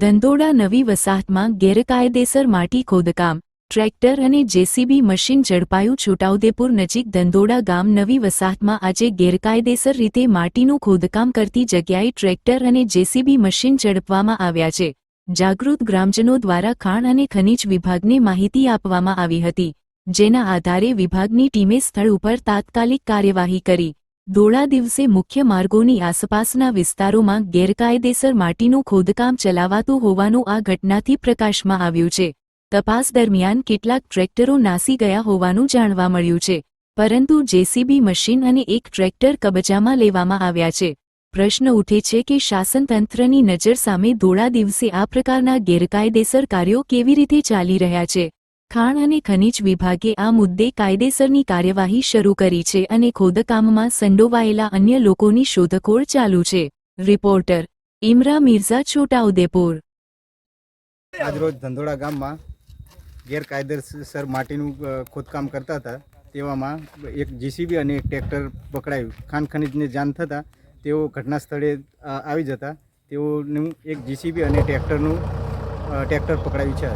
ધંધોડા નવી વસાહતમાં ગેરકાયદેસર માટી ખોદકામ, ટ્રેક્ટર અને જેસીબી મશીન ઝડપાયું છોટાઉદેપુર નજીક ધંધોડા ગામ નવી વસાહતમાં આજે ગેરકાયદેસર રીતે માટીનું ખોદકામ કરતી જગ્યાએ ટ્રેક્ટર અને જેસીબી મશીન ઝડપવામાં આવ્યા છે. જાગૃત ગ્રામજનો દ્વારા ખાણ અને ખનિજ વિભાગને માહિતી આપવામાં આવી હતી, જેના આધારે વિભાગની ટીમે સ્થળ ઉપર તાત્કાલિક કાર્યવાહી કરી. દોડા દિવસે મુખ્ય માર્ગોની આસપાસના વિસ્તારોમાં ગેરકાયદેસર માટીનું ખોદકામ ચલાવાતું હોવાનું આ ઘટનાથી પ્રકાશમાં આવ્યું છે. તપાસ દરમિયાન કેટલાક ટ્રેક્ટરો નાસી ગયા હોવાનું જાણવા મળ્યું છે, પરંતુ જેસીબી મશીન અને એક ટ્રેક્ટર કબજામાં લેવામાં આવ્યા છે. પ્રશ્ન ઉઠે છે કે શાસનતંત્રની નજર સામે ધોળા દિવસે આ પ્રકારના ગેરકાયદેસર કાર્યો કેવી રીતે ચાલી રહ્યા છે? ખાણ અને ખનિજ વિભાગે આ મુદ્દે કાયદેસરની કાર્યવાહી શરૂ કરી છે અને ખોદકામમાં સંડોવાયેલા અન્ય લોકોની શોધખોળ ચાલુ છે. રિપોર્ટર ઇમરા મિર્ઝા છોટાઉદેપુર. આજરોજ ધંધોડા ગામમાં ગેરકાયદેસર માટીનું ખોદકામ કરતા હતા. તેવામાં એક જીસીબી અને એક ટ્રેક્ટર પકડાયું. ખાણ ખનીજને જાણ થતાં તેઓ ઘટના સ્થળે આવી જતા. તેઓનું એક જીસીબી અને ટ્રેક્ટરનું ટ્રેક્ટર પકડાયું છે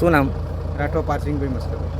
શું નામ? રાઠવા પાર્સિંગભાઈ મસ્કર.